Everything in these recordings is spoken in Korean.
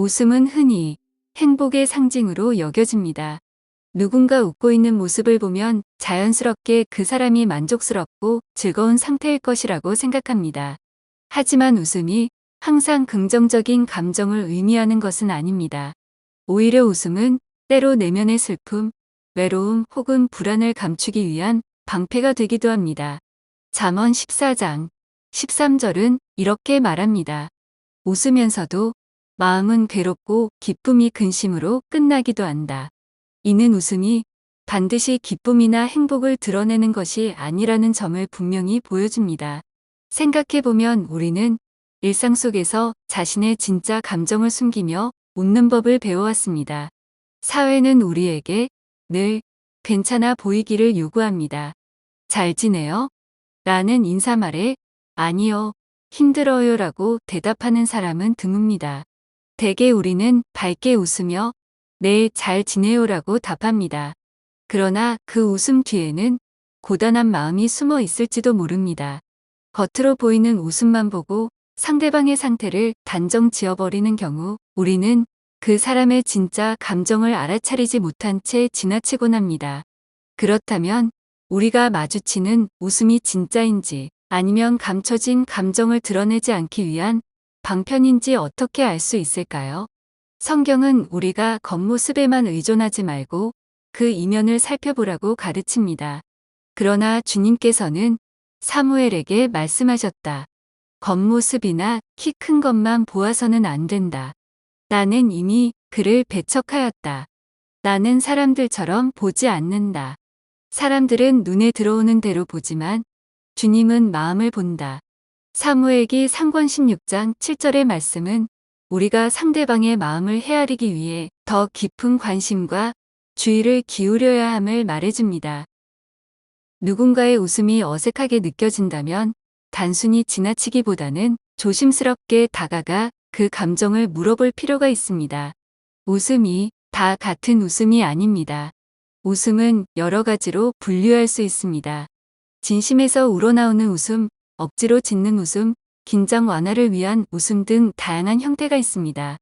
웃음은 흔히 행복의 상징으로 여겨집니다. 누군가 웃고 있는 모습을 보면 자연스럽게 그 사람이 만족스럽고 즐거운 상태일 것이라고 생각합니다. 하지만 웃음이 항상 긍정적인 감정을 의미하는 것은 아닙니다. 오히려 웃음은 때로 내면의 슬픔, 외로움 혹은 불안을 감추기 위한 방패가 되기도 합니다. 잠언 14장 13절은 이렇게 말합니다. 웃으면서도 마음은 괴롭고 기쁨이 근심으로 끝나기도 한다. 이는 웃음이 반드시 기쁨이나 행복을 드러내는 것이 아니라는 점을 분명히 보여줍니다. 생각해보면 우리는 일상 속에서 자신의 진짜 감정을 숨기며 웃는 법을 배워왔습니다. 사회는 우리에게 늘 괜찮아 보이기를 요구합니다. 잘 지내요? 라는 인사말에 아니요, 힘들어요 라고 대답하는 사람은 드뭅니다. 대개 우리는 밝게 웃으며 네, 잘 지내요라고 답합니다. 그러나 그 웃음 뒤에는 고단한 마음이 숨어 있을지도 모릅니다. 겉으로 보이는 웃음만 보고 상대방의 상태를 단정 지어버리는 경우 우리는 그 사람의 진짜 감정을 알아차리지 못한 채 지나치곤 합니다. 그렇다면 우리가 마주치는 웃음이 진짜인지 아니면 감춰진 감정을 드러내지 않기 위한 방편인지 어떻게 알 수 있을까요? 성경은 우리가 겉모습에만 의존하지 말고 그 이면을 살펴보라고 가르칩니다. 그러나 주님께서는 사무엘에게 말씀하셨다. 겉모습이나 키 큰 것만 보아서는 안 된다. 나는 이미 그를 배척하였다. 나는 사람들처럼 보지 않는다. 사람들은 눈에 들어오는 대로 보지만 주님은 마음을 본다. 사무엘기 3권 16장 7절의 말씀은 우리가 상대방의 마음을 헤아리기 위해 더 깊은 관심과 주의를 기울여야 함을 말해줍니다. 누군가의 웃음이 어색하게 느껴진다면 단순히 지나치기보다는 조심스럽게 다가가 그 감정을 물어볼 필요가 있습니다. 웃음이 다 같은 웃음이 아닙니다. 웃음은 여러 가지로 분류할 수 있습니다. 진심에서 우러나오는 웃음, 억지로 짓는 웃음, 긴장 완화를 위한 웃음 등 다양한 형태가 있습니다.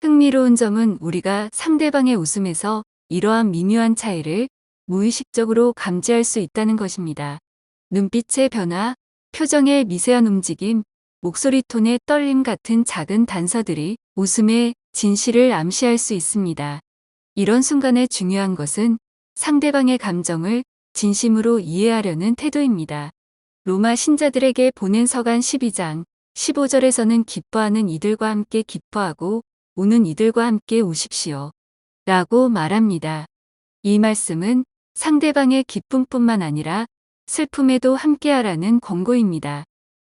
흥미로운 점은 우리가 상대방의 웃음에서 이러한 미묘한 차이를 무의식적으로 감지할 수 있다는 것입니다. 눈빛의 변화, 표정의 미세한 움직임, 목소리 톤의 떨림 같은 작은 단서들이 웃음의 진실을 암시할 수 있습니다. 이런 순간에 중요한 것은 상대방의 감정을 진심으로 이해하려는 태도입니다. 로마 신자들에게 보낸 서간 12장 15절에서는 기뻐하는 이들과 함께 기뻐하고 우는 이들과 함께 우십시오. 라고 말합니다. 이 말씀은 상대방의 기쁨뿐만 아니라 슬픔에도 함께하라는 권고입니다.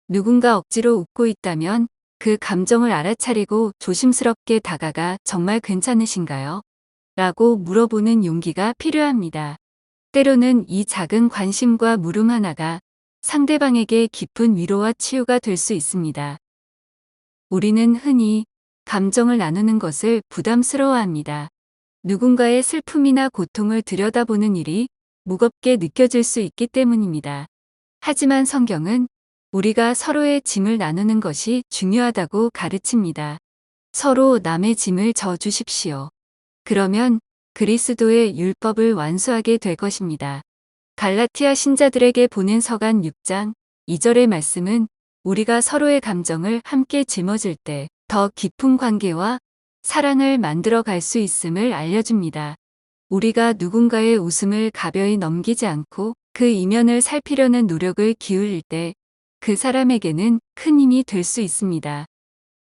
누군가 억지로 웃고 있다면 그 감정을 알아차리고 조심스럽게 다가가 정말 괜찮으신가요? 라고 물어보는 용기가 필요합니다. 때로는 이 작은 관심과 물음 하나가 상대방에게 깊은 위로와 치유가 될 수 있습니다. 우리는 흔히 감정을 나누는 것을 부담스러워합니다. 누군가의 슬픔이나 고통을 들여다보는 일이 무겁게 느껴질 수 있기 때문입니다. 하지만 성경은 우리가 서로의 짐을 나누는 것이 중요하다고 가르칩니다. 서로 남의 짐을 져 주십시오. 그러면 그리스도의 율법을 완수하게 될 것입니다. 갈라티아 신자들에게 보낸 서간 6장 2절의 말씀은 우리가 서로의 감정을 함께 짊어질 때 더 깊은 관계와 사랑을 만들어 갈 수 있음을 알려줍니다. 우리가 누군가의 웃음을 가벼이 넘기지 않고 그 이면을 살피려는 노력을 기울일 때 그 사람에게는 큰 힘이 될 수 있습니다.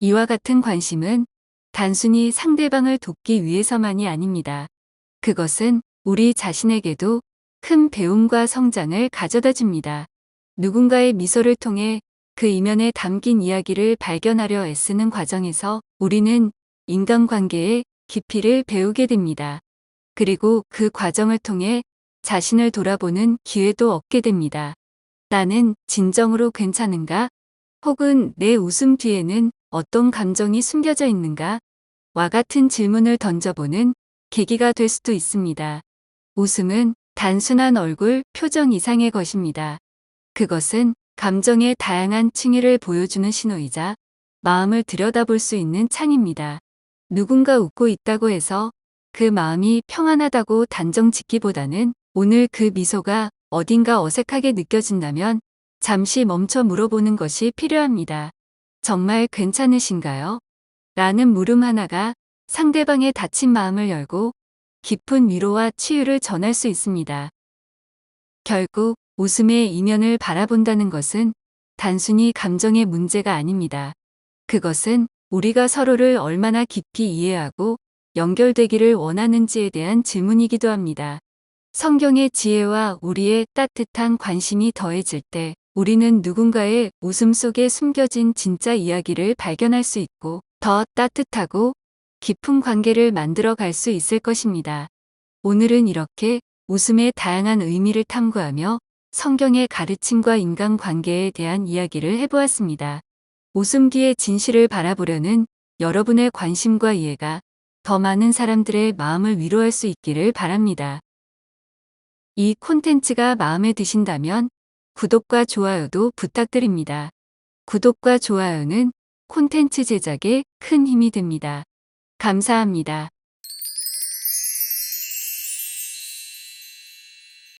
이와 같은 관심은 단순히 상대방을 돕기 위해서만이 아닙니다. 그것은 우리 자신에게도 큰 배움과 성장을 가져다 줍니다. 누군가의 미소를 통해 그 이면에 담긴 이야기를 발견하려 애쓰는 과정에서 우리는 인간관계의 깊이를 배우게 됩니다. 그리고 그 과정을 통해 자신을 돌아보는 기회도 얻게 됩니다. 나는 진정으로 괜찮은가? 혹은 내 웃음 뒤에는 어떤 감정이 숨겨져 있는가? 와 같은 질문을 던져보는 계기가 될 수도 있습니다. 웃음은 단순한 얼굴, 표정 이상의 것입니다. 그것은 감정의 다양한 층위를 보여주는 신호이자 마음을 들여다볼 수 있는 창입니다. 누군가 웃고 있다고 해서 그 마음이 평안하다고 단정 짓기보다는 오늘 그 미소가 어딘가 어색하게 느껴진다면 잠시 멈춰 물어보는 것이 필요합니다. 정말 괜찮으신가요? 라는 물음 하나가 상대방의 다친 마음을 열고 깊은 위로와 치유를 전할 수 있습니다. 결국 웃음의 이면을 바라본다는 것은 단순히 감정의 문제가 아닙니다. 그것은 우리가 서로를 얼마나 깊이 이해하고 연결되기를 원하는지에 대한 질문이기도 합니다. 성경의 지혜와 우리의 따뜻한 관심이 더해질 때 우리는 누군가의 웃음 속에 숨겨진 진짜 이야기를 발견할 수 있고 더 따뜻하고 깊은 관계를 만들어 갈 수 있을 것입니다. 오늘은 이렇게 웃음의 다양한 의미를 탐구하며 성경의 가르침과 인간관계에 대한 이야기를 해보았습니다. 웃음기의 진실을 바라보려는 여러분의 관심과 이해가 더 많은 사람들의 마음을 위로할 수 있기를 바랍니다. 이 콘텐츠가 마음에 드신다면 구독과 좋아요도 부탁드립니다. 구독과 좋아요는 콘텐츠 제작에 큰 힘이 됩니다. 감사합니다.